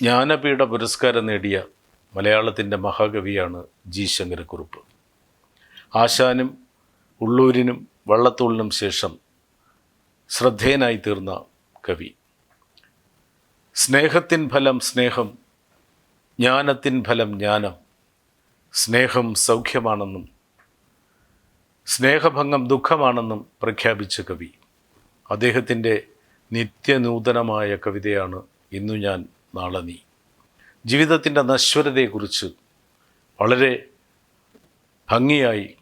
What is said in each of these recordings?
ജ്ഞാനപീഠ പുരസ്കാരം നേടിയ മലയാളത്തിന്റെ മഹാകവിയാണ് ജി ശങ്കരക്കുറുപ്പ്. ആശാനും ഉള്ളൂരിനും വള്ളത്തോളിനും ശേഷം ശ്രദ്ധേയനായി തീർന്ന കവി. സ്നേഹത്തിൻ ഫലം സ്നേഹം ജ്ഞാനത്തിൻ ഫലം ജ്ഞാനം സ്നേഹം സൗഖ്യമാണെന്നും സ്നേഹഭംഗം ദുഃഖമാണെന്നും പ്രഖ്യാപിച്ച കവി. അദ്ദേഹത്തിന്റെ നിത്യനൂതനമായ കവിതയാണ് ഇന്നു ഞാൻ നാളെ നീ. ജീവിതത്തിന്റെ നശ്വരതയെക്കുറിച്ച് വളരെ ഭംഗിയായി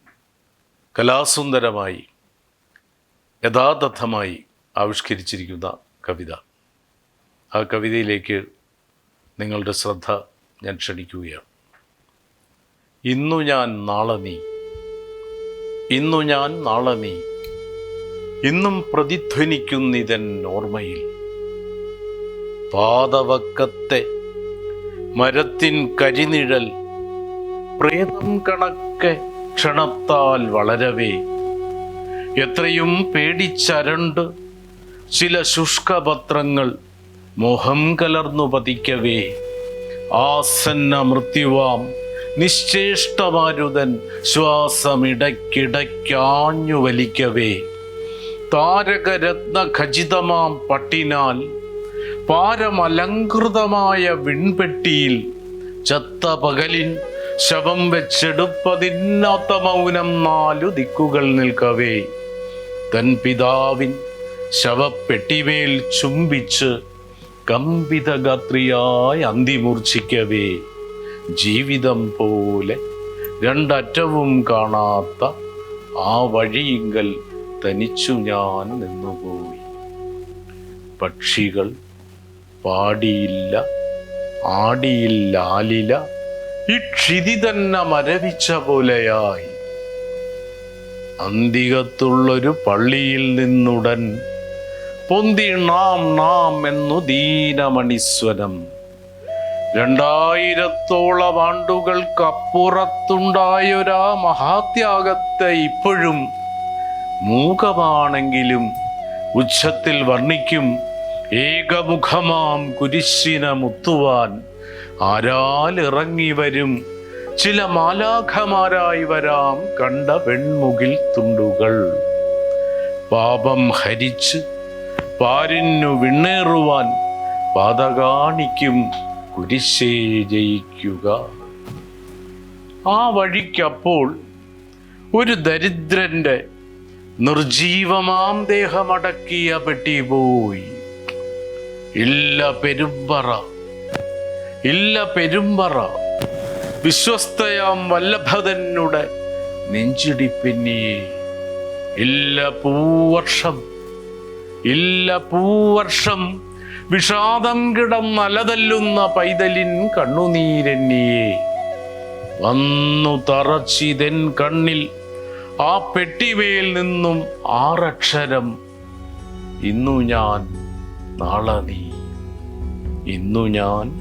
കലാസുന്ദരമായി യഥാതഥമായി ആവിഷ്കരിച്ചിരിക്കുന്ന കവിത. ആ കവിതയിലേക്ക് നിങ്ങളുടെ ശ്രദ്ധ ഞാൻ ക്ഷണിക്കുകയാണ്. ഇന്നു ഞാൻ നാളെ നീ. ഇന്നു ഞാൻ നാളെ നീ. ഇന്നും പ്രതിധ്വനിക്കുന്നിതൻ ഓർമ്മയിൽ. പാതവക്കത്തെ മരത്തിൻ കരിനിഴൽ പ്രേതം കണക്കെ ക്ഷണത്താൽ വളരവേ. എത്രയും പേടിച്ചരണ്ട് ചില ശുഷ്കപത്രങ്ങൾ മോഹം കലർന്നു പതിക്കവേ. ആസന്ന മൃത്യുവാം നിശ്ചേഷ്ടമാരുതൻ ശ്വാസമിടയ്ക്കിടയ്ക്കാഞ്ഞു വലിക്കവേ താരകരത്ന ഖചിതമാം പട്ടിനാൽ പാരമലങ്കൃതമായ വിൺപെട്ടിയിൽ ചത്ത പകലിൻ ശവം വെച്ചെടുപ്പതിന്നാത്ത മൗനം നാലു ദിക്കുകൾ നിൽക്കവേ. തൻ പിതാവിൻ ശവപ്പെട്ടിമേൽ ചുംബിച്ച് കമ്പിതഗാത്രിയായി അന്തിമൂർച്ഛിക്കവേ. ജീവിതം പോലെ രണ്ടറ്റവും കാണാത്ത ആ വഴിയിങ്കൽ തനിച്ചു ഞാൻ നിന്നുപോയി. പക്ഷികൾ പാടിയില്ല ആടിയില്ല ആലില ഈ ക്ഷിതി തന്നെ മരവിച്ച പോലെയായി. അന്തികത്തുള്ളൊരു പള്ളിയിൽ നിന്നുടൻ പൊന്തി നാം നാം എന്നു ദീനമണിസ്വരം രണ്ടായിരത്തോളം ആണ്ടുകൾക്കപ്പുറത്തുണ്ടായൊരാ മഹാത്യാഗത്തെ ഇപ്പോഴും മൂകമാണെങ്കിലും ഉച്ചത്തിൽ വർണിക്കും. ഏകമുഖമാം കുരിശിന മുത്തുവാൻ ആരാൽ ഇറങ്ങി വരും. ചില മാലാഖമാരായി വരാം കണ്ട പെൺമുകിൽ തുണ്ടുകൾ. പാപം ഹരിച്ച് പാരിന്നു വിണ്ണേറുവാൻ പാത കാണിക്കും കുരിശേ ജയിക്കുക. ആ വഴിക്കപ്പോൾ ഒരു ദരിദ്രന്റെ നിർജീവമാം ദേഹമടക്കിയ പെട്ടി പോയി. ഇല്ല പെരുമ്പറ. ഇല്ല പെരുമ്പറ. വിശ്വസ്തയാം വല്ലഭതനുടെ നെഞ്ചിടിപ്പിന്നിയെ ഇല്ല പൂവർഷം. ഇല്ല പൂവർഷം. വിഷാദം കിടന്നലതല്ലുന്ന പൈതലിൻ കണ്ണുനീരെന്നിയെ വന്നു തറച്ചിതെൻ കണ്ണിൽ ആ പെട്ടിമേൽ നിന്നും ആറക്ഷരം. ഇന്നു ഞാൻ നാളെ നീ. ഇന്നു ഞാൻ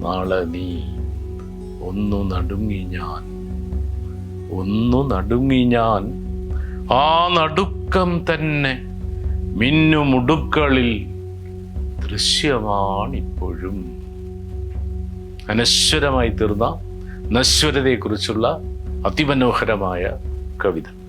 നാളെ നീ. ഒന്നു നടുങ്ങി ഞാൻ. ഒന്നു നടുങ്ങി ഞാൻ. ആ നടുക്കം തന്നെ മിന്നുമുടുക്കളിൽ ദൃശ്യമാണിപ്പോഴും. അനശ്വരമായി തീർന്ന നശ്വരതയെക്കുറിച്ചുള്ള അതിമനോഹരമായ കവിത.